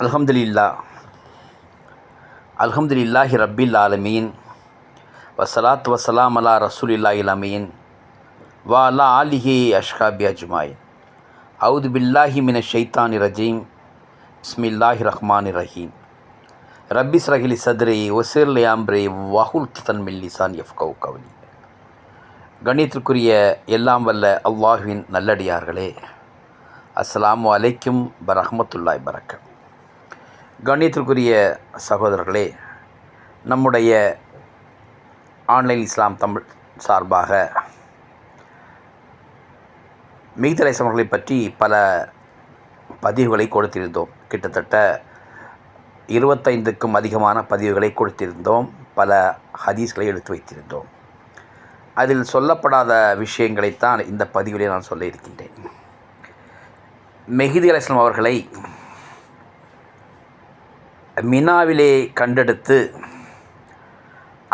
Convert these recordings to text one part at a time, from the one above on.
அல்ஹம்துலில்லா அல்ஹம்துலில்லாஹி ரப்பில் ஆலமீன் வசலாத் வசலாம் அலா ரசூலில்லாஹில் அமீன் வா அலா ஆலிஹி அஷ்காபி அஜ்மாயின் அவுது பில்லாஹி மின ஷைத்தானி ரஜீம் பிஸ்மில்லாஹி ரஹ்மானி ரஹீம் ரப்பிஸ் ரஹிலி சத்ரி ஒசிர்லி ஆம்ரே வஹுல் தன் மில்லிசான் எஃப்கவு கவுலி கணியத்திற்குரிய எல்லாம் வல்ல அல்லாஹுவின் நல்லடியார்களே அஸ்ஸலாமு அலைக்கும் பரஹமத்துல்லாய் பரக்க கண்ணியத்திற்குரிய சகோதரர்களே நம்முடைய ஆன்லைன் இஸ்லாம் தமிழ் சார்பாக மெய்தலை சமர்களை பற்றி பல பதிவுகளை கொடுத்திருந்தோம். கிட்டத்தட்ட இருபத்தைந்துக்கும் அதிகமான பதிவுகளை கொடுத்திருந்தோம். பல ஹதீஸ்களை எடுத்து வைத்திருந்தோம். அதில் சொல்லப்படாத விஷயங்களைத்தான் இந்த பதிவிலே நான் சொல்ல இருக்கின்றேன் மெஹிதி அலிஸ்லாம் அவர்களை மினாவிலே கண்டெடுத்து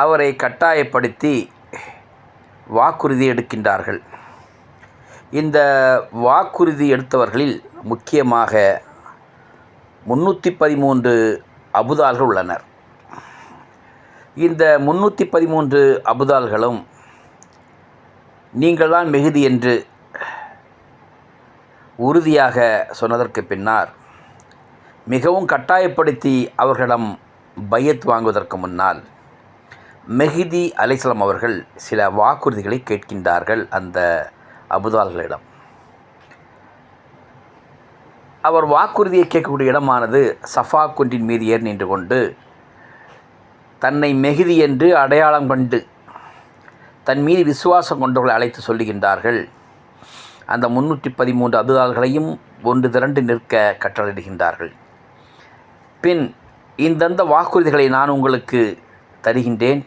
அவரை கட்டாயப்படுத்தி வாக்குறுதி எடுக்கின்றார்கள். இந்த வாக்குறுதி எடுத்தவர்களில் முக்கியமாக முன்னூற்றி பதிமூன்று அபுதால்கள் உள்ளனர். இந்த முன்னூற்றி பதிமூன்று அபுதால்களும் நீங்கள் தான் மிகுதி என்று உறுதியாக சொன்னதற்கு பின்னால் மிகவும் கட்டாயப்படுத்தி அவர்களிடம் பையத் வாங்குவதற்கு முன்னால் மெஹிதி அலைசலம் அவர்கள் சில வாக்குறுதிகளை கேட்கின்றார்கள் அந்த அபுதால்களிடம். அவர் வாக்குறுதியை கேட்கக்கூடிய இடமானது சஃபா குன்றின் மீது ஏறி நின்று கொண்டு தன்னை மெகுதி என்று அடையாளம் கண்டு தன் மீது விசுவாசம் கொண்டவர்களை அழைத்து சொல்லுகின்றார்கள். அந்த முன்னூற்றி பதிமூன்று அபுதால்களையும் ஒன்று திரண்டு நிற்க கட்டளையிடுகின்றார்கள். பின் இந்தந்த வாக்குறுதிகளை நான் உங்களுக்கு தருகின்றேன்.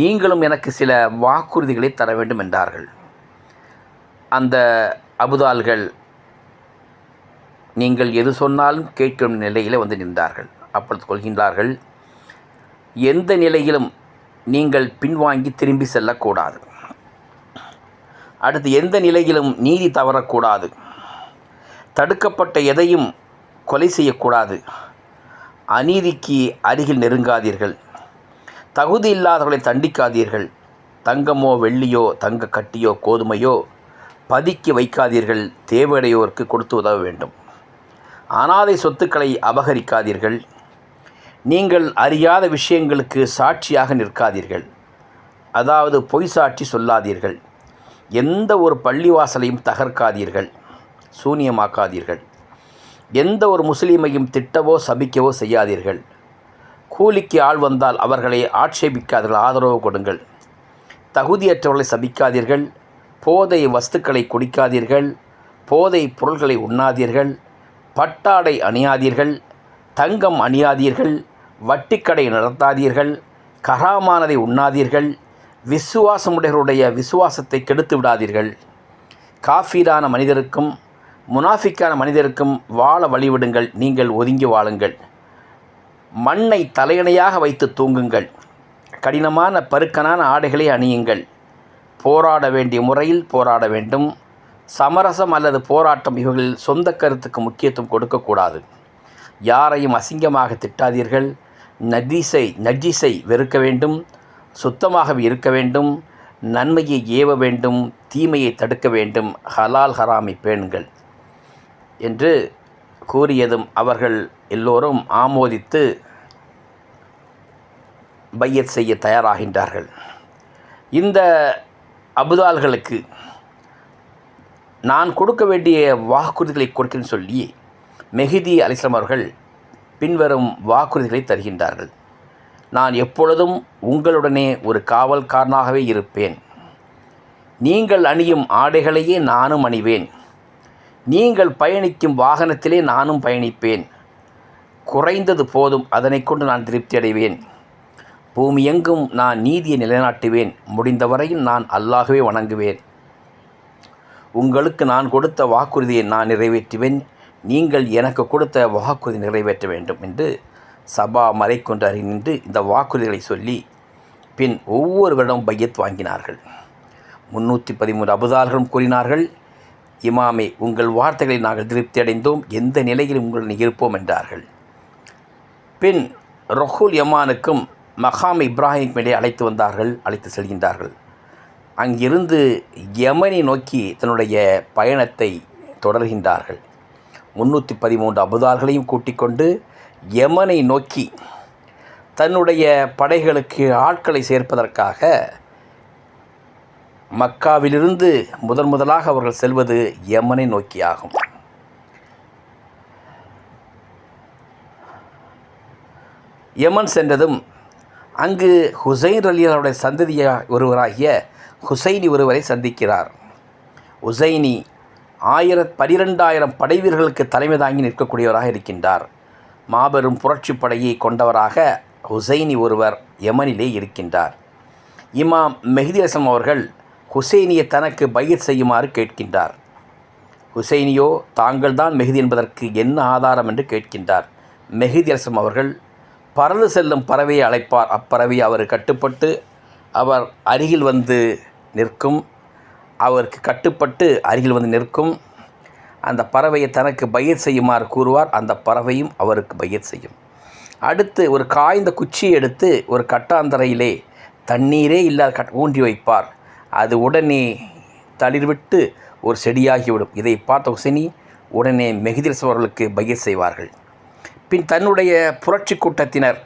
நீங்களும் எனக்கு சில வாக்குறுதிகளை தர வேண்டும் என்றார்கள். அந்த அபுதால்கள் நீங்கள் எது சொன்னாலும் கேட்கும் நிலையில் வந்து நின்றார்கள். அப்பொழுது கொள்கின்றார்கள் எந்த நிலையிலும் நீங்கள் பின்வாங்கி திரும்பி செல்லக்கூடாது. அடுத்து எந்த நிலையிலும் நீதி தவறக்கூடாது. தடுக்கப்பட்ட எதையும் கொலை செய்யக்கூடாது. அநீதிக்கு அருகில் நெருங்காதீர்கள். தகுதி இல்லாதவர்களை தண்டிக்காதீர்கள். தங்கமோ வெள்ளியோ தங்க கட்டியோ கோதுமையோ பதுக்கி வைக்காதீர்கள். தேவையுடையோருக்கு கொடுத்து உதவ வேண்டும். அனாதை சொத்துக்களை அபகரிக்காதீர்கள். நீங்கள் அறியாத விஷயங்களுக்கு சாட்சியாக நிற்காதீர்கள். அதாவது பொய் சாட்சி சொல்லாதீர்கள். எந்த ஒரு பள்ளிவாசலையும் தகர்க்காதீர்கள். சூனியமாக்காதீர்கள். எந்த ஒரு முஸ்லீமையும் திட்டவோ சபிக்கவோ செய்யாதீர்கள். கூலிக்கு ஆள் வந்தால் அவர்களை ஆட்சேபிக்காதீர்கள் ஆதரவு கொடுங்கள். தகுதியற்றவர்களை சபிக்காதீர்கள். போதை வஸ்துக்களை குடிக்காதீர்கள். போதை பொருள்களை உண்ணாதீர்கள். பட்டாடை அணியாதீர்கள். தங்கம் அணியாதீர்கள். வட்டிக்கடை நடத்தாதீர்கள். கராமானதை உண்ணாதீர்கள். விசுவாசமுடையவருடைய விசுவாசத்தை கெடுத்து விடாதீர்கள். காஃபீரான மனிதருக்கும் முனாஃபிக்கான மனிதருக்கும் வாழ வழிவிடுங்கள் நீங்கள் ஒதுங்கி வாழுங்கள். மண்ணை தலையணையாக வைத்து தூங்குங்கள். கடினமான பருக்கனான ஆடைகளை அணியுங்கள். போராட வேண்டிய முறையில் போராட வேண்டும். சமரசம் அல்லது போராட்டம் இவர்களில் சொந்த கருத்துக்கு முக்கியத்துவம் கொடுக்கக்கூடாது யாரையும் அசிங்கமாக திட்டாதீர்கள். நதீசை நஜீஸை வெறுக்க வேண்டும். சுத்தமாகவே இருக்க வேண்டும். நன்மையை ஏவ வேண்டும். தீமையை தடுக்க வேண்டும். ஹலால் ஹராமை பேணுங்கள். என்று கூறியதும் அவர்கள் எல்லோரும் ஆமோதித்து பையத் செய்ய தயாராகின்றார்கள். இந்த அபுதால்களுக்கு நான் கொடுக்க வேண்டிய வாக்குறுதிகளை கொடுக்கிறேன்னு சொல்லி மெஹிதி அலிஸ்லாம் அவர்கள் பின்வரும் வாக்குறுதிகளை தருகின்றார்கள். நான் எப்பொழுதும் உங்களுடனே ஒரு காவல்காரனாகவே இருப்பேன். நீங்கள் அணியும் ஆடைகளையே நானும் அணிவேன். நீங்கள் பயணிக்கும் வாகனத்திலே நானும் பயணிப்பேன். குறைந்தது போதும் அதனை கொண்டு நான் திருப்தி அடைவேன். பூமி எங்கும் நான் நீதியை நிலைநாட்டுவேன். முடிந்தவரையில் நான் அல்லாகவே வணங்குவேன். உங்களுக்கு நான் கொடுத்த வாக்குறுதியை நான் நிறைவேற்றுவேன். நீங்கள் எனக்கு கொடுத்த வாக்குறுதி நிறைவேற்ற வேண்டும் என்று சபா மறைக்கொண்டு அறி அறிந்து இந்த வாக்குறுதிகளை சொல்லி பின் ஒவ்வொருவரிடம் பையத் வாங்கினார்கள். முன்னூற்றி பதிமூன்று அபுதார்களும் கூறினார்கள் இமாமே உங்கள் வார்த்தைகளை நாங்கள் திருப்தி அடைந்தோம் எந்த நிலையில் உங்களுடன் இருப்போம் என்றார்கள். பின் ரொஹுல் யமானுக்கும் மகாம் இப்ராஹிம் இடையே அழைத்து வந்தார்கள் அழைத்து செல்கின்றார்கள். அங்கிருந்து யமனை நோக்கி தன்னுடைய பயணத்தை தொடர்கின்றார்கள். முன்னூற்றி பதிமூன்று அபுதார்களையும் கூட்டிக்கொண்டு யமனை நோக்கி தன்னுடைய படைகளுக்கு ஆட்களை சேர்ப்பதற்காக மக்காவிலிருந்து முதன் முதலாக அவர்கள் செல்வது யமனை நோக்கியாகும் யமன் சென்றதும் அங்கு ஹுசைன் அலி அவருடைய சந்ததிய ஒருவராகிய ஹுசைனி ஒருவரை சந்திக்கிறார். ஹுசைனி ஆயிர பனிரெண்டாயிரம் படை வீரர்களுக்கு தலைமை தாங்கி நிற்கக்கூடியவராக இருக்கின்றார். மாபெரும் புரட்சி படையை கொண்டவராக ஹுசைனி ஒருவர் யமனிலே இருக்கின்றார். இமாம் மெஹதி அசம் அவர்கள் ஹுசைனியை தனக்கு பயிர் செய்யுமாறு கேட்கின்றார். ஹுசைனியோ தாங்கள் தான் மெஹதி என்பதற்கு என்ன ஆதாரம்? என்று கேட்கின்றார். மெஹதி அரசம் அவர்கள் பறந்து செல்லும் பறவையை அழைப்பார். அப்பறவை அவர் கட்டுப்பட்டு அவர் அருகில் வந்து நிற்கும். அவருக்கு கட்டுப்பட்டு அருகில் வந்து நிற்கும். அந்த பறவையை தனக்கு பயிர் செய்யுமாறு கூறுவார். அந்த பறவையும் அவருக்கு பயிர் செய்யும். அடுத்து ஒரு காய்ந்த குச்சியை எடுத்து ஒரு கட்டாந்தரையிலே தண்ணீரே இல்லாத கட் ஊன்றி வைப்பார். அது உடனே தளிர்விட்டு ஒரு செடியாகிவிடும். இதை பார்த்த ஹுசைனி உடனே மெஹதிரஸ் பயிர் செய்வார்கள். பின் தன்னுடைய புரட்சி கூட்டத்தினர்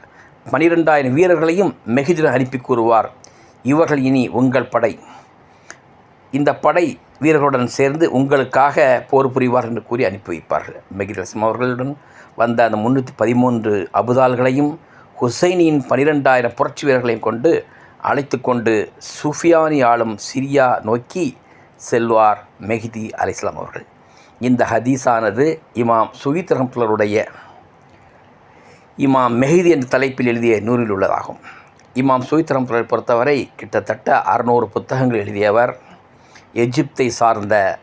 பனிரெண்டாயிரம் வீரர்களையும் மெஹதிர் அனுப்பி கூறுவார். இவர்கள் இனி உங்கள் படை. இந்த படை வீரர்களுடன் சேர்ந்து உங்களுக்காக போர் புரிவார் என்று கூறி அனுப்பி வைப்பார்கள். மெகிரஸ்ம் அவர்களுடன் வந்த அந்த முன்னூற்றி பதிமூன்று அபுதால்களையும் ஹுசைனியின் பனிரெண்டாயிரம் புரட்சி வீரர்களையும் கொண்டு அழைத்து கொண்டு சுஃபியானி ஆளும் சிரியா நோக்கி செல்வார் மெஹதி அலிஸ்லாம் அவர்கள். இந்த ஹதீஸானது இமாம் சுகித் ரஹம்துல்லருடைய இமாம் மெஹதி என்ற தலைப்பில் எழுதிய நூலில் உள்ளதாகும். இமாம் சுகித் ரஹம்துல்லரை பொறுத்தவரை கிட்டத்தட்ட அறுநூறு புத்தகங்கள் எழுதியவர். எஜிப்தை சார்ந்த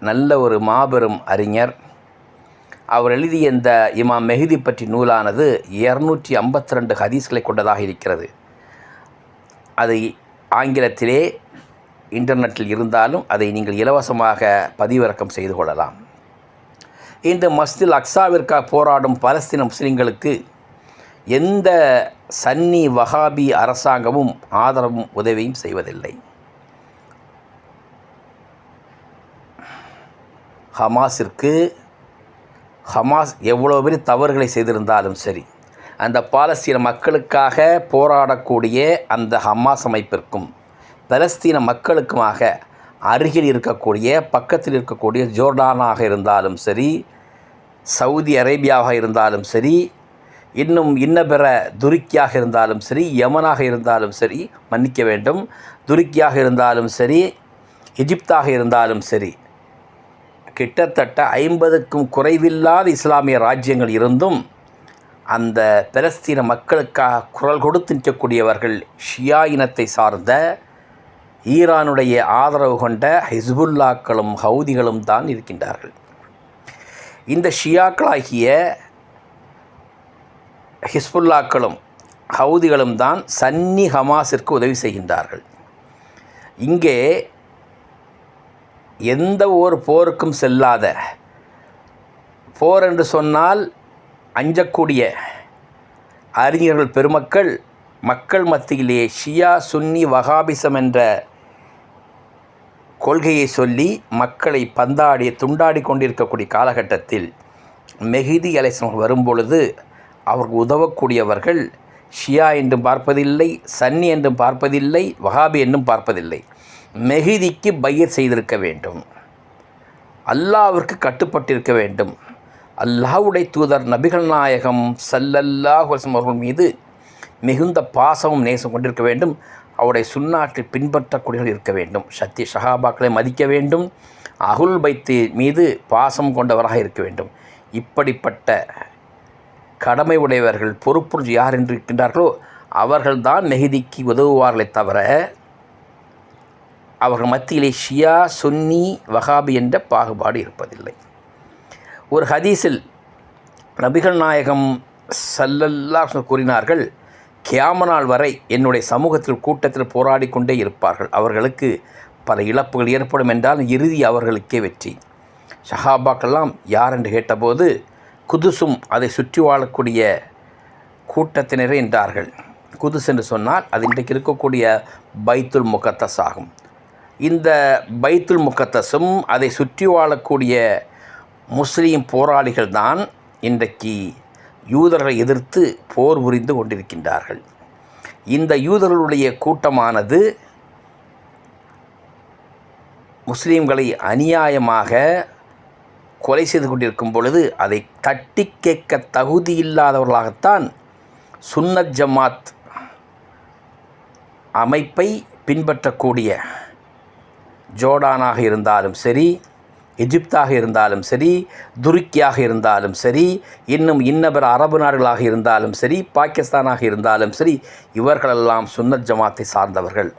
நல்ல ஒரு மாபெரும் அறிஞர். அவர் எழுதிய இந்த இமாம் மெஹதி பற்றி நூலானது இரநூற்றி ஐம்பத்தி ரெண்டு ஹதீஸ்களை கொண்டதாக இருக்கிறது. அதை ஆங்கிலத்திலே இன்டர்நெட்டில் இருந்தாலும் அதை நீங்கள் இலவசமாக பதிவிறக்கம் செய்து கொள்ளலாம். இந்த மஸ்தில் அக்ஸாவிற்காக போராடும் பலஸ்தீன முஸ்லீம்களுக்கு எந்த சன்னி வஹாபி அரசாங்கமும் ஆதரவும் உதவியும் செய்வதில்லை. ஹமாஸிற்கு ஹமாஸ் எவ்வளோ பெரிய தவறுகளை செய்திருந்தாலும் சரி அந்த பாலஸ்தீன மக்களுக்காக போராடக்கூடிய அந்த ஹமாஸ் அமைப்பிற்கும் பலஸ்தீன மக்களுக்குமாக அருகில் இருக்கக்கூடிய பக்கத்தில் இருக்கக்கூடிய ஜோர்டானாக இருந்தாலும் சரி சவுதி அரேபியாவாக இருந்தாலும் சரி இன்னும் இன்ன பிற துருக்கியாக இருந்தாலும் சரி யமனாக இருந்தாலும் சரி மன்னிக்க வேண்டும் துருக்கியாக இருந்தாலும் சரி எஜிப்தாக இருந்தாலும் சரி கிட்டத்தட்ட ஐம்பதுக்கும் குறைவில்லாத இஸ்லாமிய ராஜ்யங்கள் இருந்தும் அந்த பலஸ்தீன மக்களுக்காக குரல் கொடுத்து நிற்கக்கூடியவர்கள் ஷியா இனத்தை சார்ந்த ஈரானுடைய ஆதரவு கொண்ட ஹிஸ்புல்லாக்களும் ஹவுதிகளும் தான் இருக்கின்றார்கள். இந்த ஷியாக்களாகிய ஹிஸ்புல்லாக்களும் ஹவுதிகளும் தான் சன்னி ஹமாஸிற்கு உதவி செய்கின்றார்கள். இங்கே எந்த ஒரு போருக்கும் செல்லாத போர் என்று சொன்னால் அஞ்சக்கூடிய அறிஞர்கள் பெருமக்கள் மக்கள் மத்தியிலே ஷியா சுன்னி வகாபிசம் என்ற கொள்கையை சொல்லி மக்களை பந்தாடி துண்டாடி கொண்டிருக்கக்கூடிய காலகட்டத்தில் மெஹிதி அலைசம் வரும்பொழுது அவருக்கு உதவக்கூடியவர்கள் ஷியா என்றும் பார்ப்பதில்லை சன்னி என்றும் பார்ப்பதில்லை வஹாபி என்றும் பார்ப்பதில்லை. மெஹிதிக்கு பையர் செய்திருக்க வேண்டும். அல்லாவிற்கு கட்டுப்பட்டிருக்க வேண்டும். அல்லாஹுடைய தூதர் நபிகள் நாயகம் சல்லல்லாஹ் வஸல்லம் அவர்கள் மீது மிகுந்த பாசமும் நேசம் கொண்டிருக்க வேண்டும். அவருடைய சுண்ணாற்றை பின்பற்றக்கூடியவர்கள் இருக்க வேண்டும். சத்திய ஷஹாபாக்களை மதிக்க வேண்டும். அகுல் பைத்து மீது பாசம் கொண்டவராக இருக்க வேண்டும். இப்படிப்பட்ட கடமை உடையவர்கள் பொறுப்புறு யார் என்று இருக்கின்றார்களோ அவர்கள்தான் நெகிதிக்கு உதவுவார்களே தவிர அவர்கள் மத்தியிலே ஷியா சுன்னி வஹாபி என்ற பாகுபாடு இருப்பதில்லை. ஒரு ஹதீஸில் நபிகள் நாயகம் சல்லல்லா கூறினார்கள் கியாம நாள் வரை என்னுடைய சமூகத்தில் கூட்டத்தில் போராடி கொண்டே இருப்பார்கள். அவர்களுக்கு பல இழப்புகள் ஏற்படும் என்றால் இறுதி அவர்களுக்கே வெற்றி. ஷஹாபாக்கெல்லாம் யார்? என்று கேட்டபோது குதுசும் அதை சுற்றி வாழக்கூடிய கூட்டத்தினரே என்றார்கள். குதுஸ் என்று சொன்னால் அது இன்றைக்கு இருக்கக்கூடிய பைத்துல் முகத்தஸ் ஆகும். இந்த பைத்துல் முகத்தஸும் அதை சுற்றி வாழக்கூடிய முஸ்லீம் போராளிகள் தான் இன்றைக்கு யூதர்களை எதிர்த்து போர் புரிந்து கொண்டிருக்கின்றார்கள். இந்த யூதர்களுடைய கூட்டமானது முஸ்லீம்களை அநியாயமாக கொலை செய்து கொண்டிருக்கும் பொழுது அதை தட்டி கேட்க தகுதி இல்லாதவர்களாகத்தான் சுன்னத் ஜமாத் அமைப்பை பின்பற்றக்கூடிய ஜோர்டானாக இருந்தாலும் சரி எஜிப்தாக இருந்தாலும் சரி துருக்கியாக இருந்தாலும் சரி இன்னும் இன்னபிற அரபு நாடுகளாக இருந்தாலும் சரி பாகிஸ்தானாக இருந்தாலும் சரி இவர்களெல்லாம் சுன்னத் ஜமாத்தை சார்ந்தவர்கள்.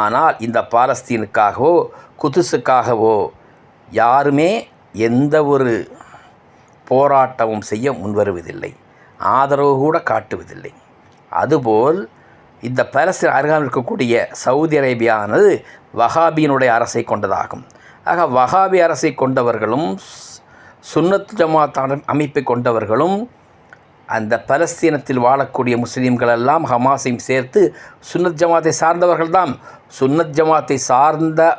ஆனால் இந்த பாலஸ்தீனுக்காகவோ குதுசுக்காகவோ யாருமே எந்த ஒரு போராட்டமும் செய்ய முன்வருவதில்லை. ஆதரவு கூட காட்டுவதில்லை. அதுபோல் இந்த பலஸ்தீன் அருகாமல் இருக்கக்கூடிய சவுதி அரேபியானது வஹாபியினுடைய அரசை கொண்டதாகும். ஆக வஹாபி அரசை கொண்டவர்களும் சுன்னத் ஜமாத் அமைப்பை கொண்டவர்களும் அந்த பலஸ்தீனத்தில் வாழக்கூடிய முஸ்லீம்களெல்லாம் ஹமாஸையும் சேர்த்து சுன்னத் ஜமாத்தை சார்ந்தவர்கள்தான். சுன்னத் ஜமாத்தை சார்ந்த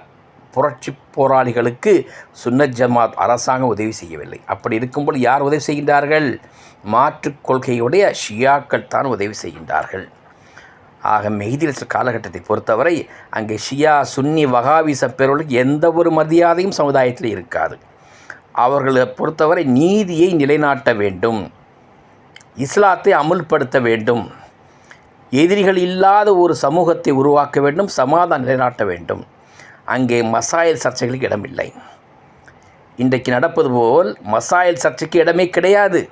புரட்சி போராளிகளுக்கு சுன்னத் ஜமாத் அரசாங்கம் உதவி செய்யவில்லை. அப்படி இருக்கும்போது யார் உதவி செய்கின்றார்கள்? மாற்றுக் கொள்கையுடைய ஷியாக்கள் தான் உதவி செய்கின்றார்கள். ஆக மெஹிதிரச காலகட்டத்தை பொறுத்தவரை அங்கே ஷியா சுன்னி வகாவிச பெருளுக்கு எந்த ஒரு மரியாதையும் சமுதாயத்தில் இருக்காது. அவர்களை பொறுத்தவரை நீதியை நிலைநாட்ட வேண்டும். இஸ்லாத்தை அமுல்படுத்த வேண்டும். எதிரிகள் இல்லாத ஒரு சமூகத்தை உருவாக்க வேண்டும். சமாதானம் நிலைநாட்ட வேண்டும். அங்கே மசாயல் சர்ச்சைகளுக்கு இடமில்லை. இன்றைக்கு நடப்பது போல் மசாயல் சர்ச்சைக்கு இடமே கிடையாது.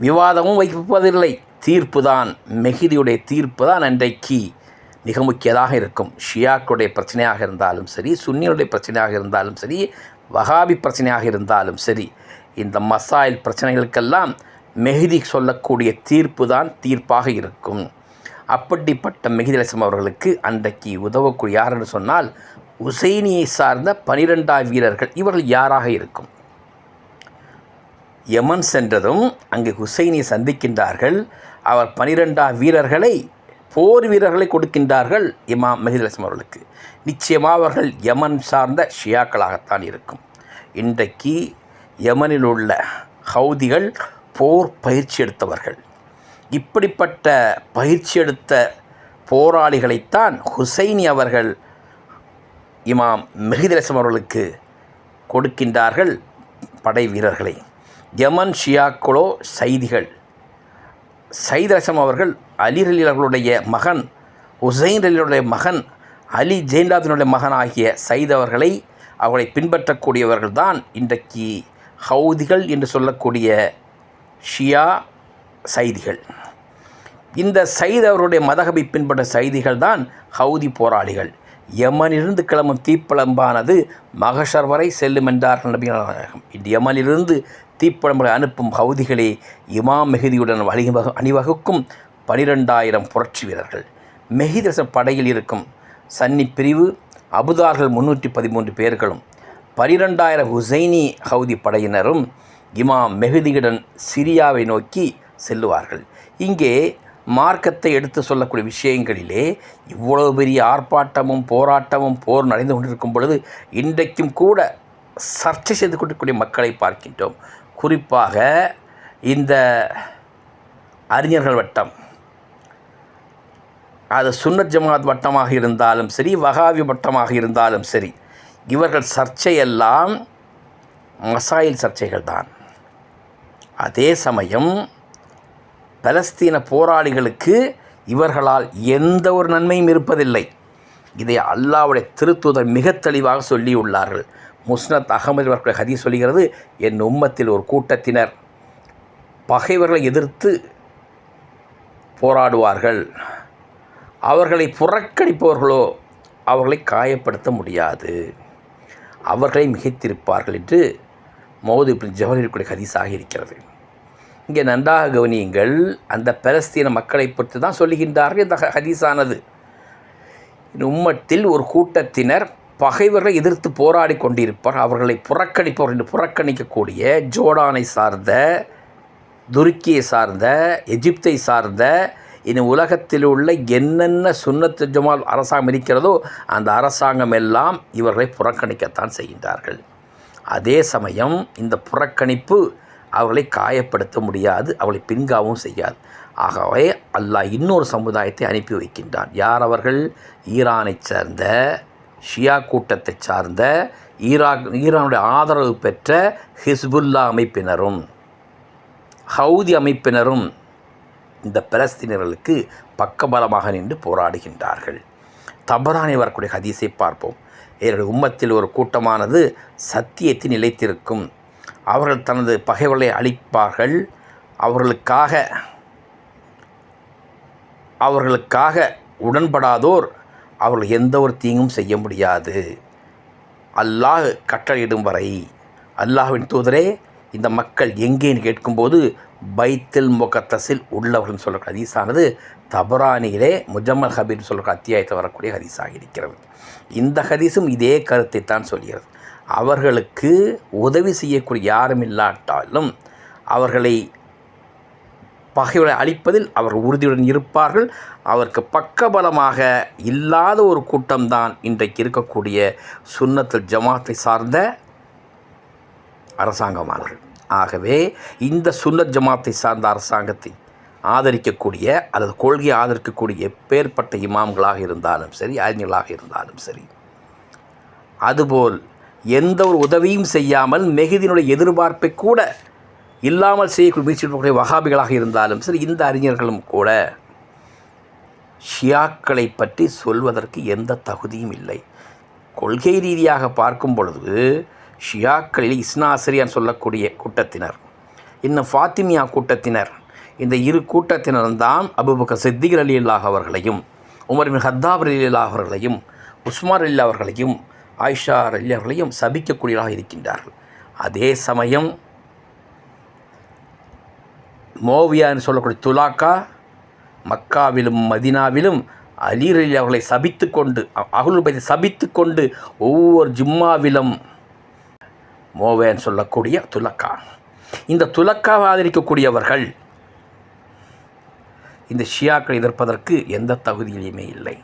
விவாதமும் வைப்பதில்லை தீர்ப்பு தான் மெஹிதியுடைய தீர்ப்பு தான் அன்றைக்கு மிக முக்கியதாக இருக்கும். ஷியாக்களுடைய பிரச்சனையாக இருந்தாலும் சரி சுன்னியுடைய பிரச்சனையாக இருந்தாலும் சரி வகாபி பிரச்சனையாக இருந்தாலும் சரி இந்த மசாயில் பிரச்சனைகளுக்கெல்லாம் மெஹிதி சொல்லக்கூடிய தீர்ப்பு தான் தீர்ப்பாக இருக்கும். அப்படிப்பட்ட மெஹிதிலசம் அவர்களுக்கு அன்றைக்கு உதவக்கூடிய யார் என்று சொன்னால் உசைனியை சார்ந்த பனிரெண்டாம் வீரர்கள் இவர்கள் யாராக இருக்கும்? யமன் சென்றதும் அங்கே ஹுசைனை சந்திக்கின்றார்கள். அவர் பனிரெண்டா வீரர்களை போர் வீரர்களை கொடுக்கின்றார்கள் இமாம் மெஹிதலசம் அவர்களுக்கு. நிச்சயமாக அவர்கள் யமன் சார்ந்த ஷியாக்களாகத்தான் இருக்கும். இன்றைக்கு யமனில் உள்ள ஹவுதிகள் போர் பயிற்சி எடுத்தவர்கள். இப்படிப்பட்ட பயிற்சி எடுத்த போராளிகளைத்தான் ஹுசைனி அவர்கள் இமாம் மெஹிதரசம் அவர்களுக்கு கொடுக்கின்றார்கள் படை வீரர்களை. யமன் ஷியாக்குளோ சைதிகள். சைத் ரசம் அவர்கள் அலி ரலிகளுடைய மகன் உசைன் அலியுடைய மகன் அலி ஜெயின்லாதினுடைய மகன் ஆகிய சைத் அவர்களை அவர்களை பின்பற்றக்கூடியவர்கள் தான் இன்றைக்கு ஹவுதிகள் என்று சொல்லக்கூடிய ஷியா சைதிகள். இந்த சைத் அவருடைய மதகபை பின்பற்ற சைதிகள் தான் ஹவுதி போராளிகள். யமனிலிருந்து கிளம்பும் தீப்பிளம்பானது மகஷர் வரை செல்லும் என்றார்கள் நபிகள் இன்று யமனிலிருந்து தீப்பழம்புகளை அனுப்பும் ஹவுதிகளே இமாம் மெஹதியுடன் வழிவகு அணிவகுக்கும் பனிரெண்டாயிரம் புரட்சி வீரர்கள். மெஹிதரச படையில் இருக்கும் சன்னி பிரிவு அபுதார்கள் முன்னூற்றி பதிமூன்று பேர்களும் பனிரெண்டாயிரம் ஹுசைனி ஹவுதி படையினரும் இமாம் மெஹதியுடன் சிரியாவை நோக்கி செல்லுவார்கள். இங்கே மார்க்கத்தை எடுத்து சொல்லக்கூடிய விஷயங்களிலே இவ்வளவு பெரிய ஆர்ப்பாட்டமும் போராட்டமும் போர் நடந்து கொண்டிருக்கும் பொழுது இன்றைக்கும் கூட சர்ச்சை செய்து கொண்டிருக்கக்கூடிய மக்களை பார்க்கின்றோம். குறிப்பாக இந்த அறிஞர்கள் வட்டம். அது சுன்னத் ஜமாத் வட்டமாக இருந்தாலும் சரி வகாவி வட்டமாக இருந்தாலும் சரி இவர்கள் சர்ச்சையெல்லாம் மசாயில் சர்ச்சைகள் தான் அதே சமயம் பலஸ்தீன போராளிகளுக்கு இவர்களால் எந்த ஒரு நன்மையும் இருப்பதில்லை. இதை அல்லாவுடைய திருத்துதர் மிக தெளிவாக சொல்லியுள்ளார்கள். முஸ்னத் அகமது அவர்களுடைய ஹதி சொல்கிறது என் உம்மத்தில் ஒரு கூட்டத்தினர் பகைவர்களை எதிர்த்து போராடுவார்கள். அவர்களை புறக்கணிப்பவர்களோ அவர்களை காயப்படுத்த முடியாது. அவர்களை மிகைத்திருப்பார்கள் என்று மோது ஜவஹரிக்குடைய ஹதீஸாக இருக்கிறது. இங்கே நன்றாக கவனியுங்கள் அந்த பலஸ்தீன மக்களை பொறுத்து தான் சொல்லுகின்றார்கள் இந்த ஹதீஸானது. உம்மத்தில் ஒரு கூட்டத்தினர் பகைவர்களை எதிர்த்து போராடி கொண்டிருப்பார் அவர்களை புறக்கணிப்பவர் என்று புறக்கணிக்கக்கூடிய ஜோடானை சார்ந்த துருக்கியை சார்ந்த எஜிப்தை சார்ந்த இனி உலகத்தில் உள்ள என்னென்ன சுன்னத்து ஜமால் அரசாங்கம் இருக்கிறதோ அந்த அரசாங்கம் எல்லாம் இவர்களை புறக்கணிக்கத்தான் செய்கின்றார்கள். அதே சமயம் இந்த புறக்கணிப்பு அவர்களை காயப்படுத்த முடியாது அவளை பின்காவும் செய்யாது. ஆகவே அல்லாஹ் இன்னொரு சமுதாயத்தை அனுப்பி வைக்கின்றான். யார் அவர்கள்? ஈரானைச் சேர்ந்த ஷியா கூட்டத்தை சார்ந்த ஈராக் ஈரானுடைய ஆதரவு பெற்ற ஹிஸ்புல்லா அமைப்பினரும் ஹவுதி அமைப்பினரும் இந்த பலஸ்தீனர்களுக்கு பக்கபலமாக நின்று போராடுகின்றார்கள். தபரானி வரக்கூடிய ஹதீஸை பார்ப்போம். என்னுடைய உம்மத்தில் ஒரு கூட்டமானது சத்தியத்தை நிலைத்திருக்கும். அவர்கள் தனது பகைவர்களை அழிப்பார்கள். அவர்களுக்காக அவர்களுக்காக உடன்படாதோர் அவர்கள் எந்த ஒரு தீங்கும் செய்ய முடியாது. அல்லாஹ் கட்டளையிடும் வரை அல்லாஹ்வின் தூதரே இந்த மக்கள் எங்கேன்னு கேட்கும்போது பைத்தில் முகத்தஸில் உள்ளவர்கள் சொல்லக்கூடிய ஹதீஸானது தபரானியிலே முஜம்மல் ஹபீர் சொல்கிற அத்தியாயத்தில் வரக்கூடிய ஹதீஸாக இருக்கிறது. இந்த ஹதீஸும் இதே கருத்தை தான் சொல்கிறது. அவர்களுக்கு உதவி செய்யக்கூடிய யாரும் இல்லாட்டாலும் அவர்களை பகைவரை அழிப்பதில் அவர் உறுதியுடன் இருப்பார்கள். அவருக்கு பக்கபலமாக இல்லாத ஒரு கூட்டம்தான் இன்றைக்கு இருக்கக்கூடிய சுன்னத்தில் ஜமாத்தை சார்ந்த அரசாங்கமானவர்கள் ஆகவே இந்த சுன்னத் ஜமாத்தை சார்ந்த அரசாங்கத்தை ஆதரிக்கக்கூடிய அல்லது கொள்கையை ஆதரிக்கக்கூடிய எப்பேற்பட்ட இமாம்களாக இருந்தாலும் சரி அறிஞர்களாக இருந்தாலும் சரி அதுபோல் எந்த ஒரு உதவியும் செய்யாமல் மெகுதியினுடைய எதிர்பார்ப்பை கூட இல்லாமல் செய்யக்கூடிய முயற்சி வகாபிகளாக இருந்தாலும் சரி இந்த அறிஞர்களும் கூட ஷியாக்களை பற்றி சொல்வதற்கு எந்த தகுதியும் இல்லை. கொள்கை ரீதியாக பார்க்கும் பொழுது ஷியாக்களில் இஸ்னாசிரியான் சொல்லக்கூடிய கூட்டத்தினர் இன்னும் ஃபாத்திமியா கூட்டத்தினர் இந்த இரு கூட்டத்தினரும் தான் அபுபக்கர் சித்திகர் அலி அல்லாஹ் அவர்களையும் உமர் பின் ஹத்தாப் அலி அல்லாஹ் அவர்களையும் உஸ்மார் அலி அவர்களையும் ஆயிஷா அலி அவர்களையும் சபிக்கக்கூடியவர்களாக இருக்கின்றார்கள். அதே சமயம் மோவியான்னு சொல்லக்கூடிய துலாக்கா மக்காவிலும் மதினாவிலும் அலீர் அவர்களை சபித்து கொண்டு அகுல் சபித்து கொண்டு ஒவ்வொரு ஜும்மாவிலும் மோவேன் சொல்லக்கூடிய துலக்கா. இந்த துலக்காவை ஆதரிக்கக்கூடியவர்கள் இந்த ஷியாக்களை எதிர்ப்பதற்கு எந்த தகுதியிலையுமே இல்லை.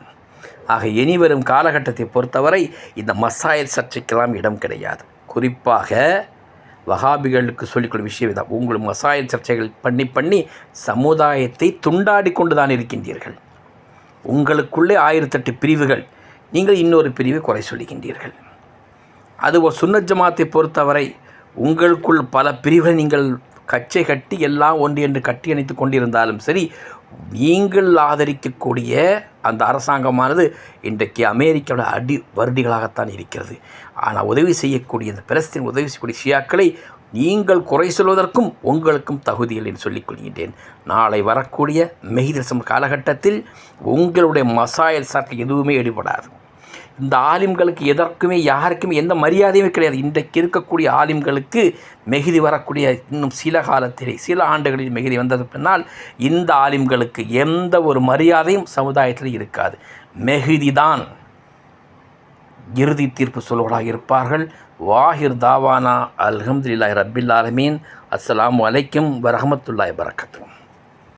ஆக இனி வரும் காலகட்டத்தை பொறுத்தவரை இந்த மசாயல் சர்ச்சைக்கெல்லாம் இடம் கிடையாது. குறிப்பாக வகாபிகளுக்கு சொல்லிக்கொள்ளும் விஷயம் இதான் உங்கள் மசாயல் சர்ச்சைகள் பண்ணி பண்ணி சமுதாயத்தை துண்டாடி கொண்டு தான் இருக்கின்றீர்கள். உங்களுக்குள்ளே ஆயிரத்தெட்டு பிரிவுகள் நீங்கள் இன்னொரு பிரிவை குறை சொல்லுகின்றீர்கள். அது ஒரு சுன்னத் ஜமாத்தை பொறுத்தவரை உங்களுக்குள் பல பிரிவுகளை நீங்கள் கச்சை கட்டி எல்லாம் ஒன்று என்று கட்டி அணைத்து கொண்டிருந்தாலும் சரி நீங்கள் ஆதரிக்கக்கூடிய அந்த அரசாங்கமானது இன்றைக்கு அமெரிக்காவோட அடி வருடிகளாகத்தான் இருக்கிறது. ஆனால் உதவி செய்யக்கூடிய இந்த பிலஸ்தீன் உதவி செய்யக்கூடிய ஷியாக்களை நீங்கள் குறை சொல்வதற்கும் உங்களுக்கும் தகுதிகள் என்று சொல்லிக் கொள்கின்றேன். நாளை வரக்கூடிய மெஹிதசம் காலகட்டத்தில் உங்களுடைய மசாயல் சாட்டில் எதுவுமே ஈடுபடாது. இந்த ஆலிம்களுக்கு எதற்குமே யாருக்குமே எந்த மரியாதையுமே கிடையாது. இன்றைக்கு இருக்கக்கூடிய ஆலிம்களுக்கு மெகுதி வரக்கூடிய இன்னும் சில காலத்திலே சில ஆண்டுகளில் மெகுதி வந்தது பின்னால் இந்த ஆலிம்களுக்கு எந்த ஒரு மரியாதையும் சமுதாயத்தில் இருக்காது. மெகுதி தான். இறுதி தீர்ப்பு சொல்வர்களாக இருப்பார்கள். வாஹிர் தாவானா அல்ஹம்துல்லாஹ் ரபில் ஆலமீன். அஸ்லாம் அலைக்கும் வரஹமத்துல்லாய் வரகத்தும்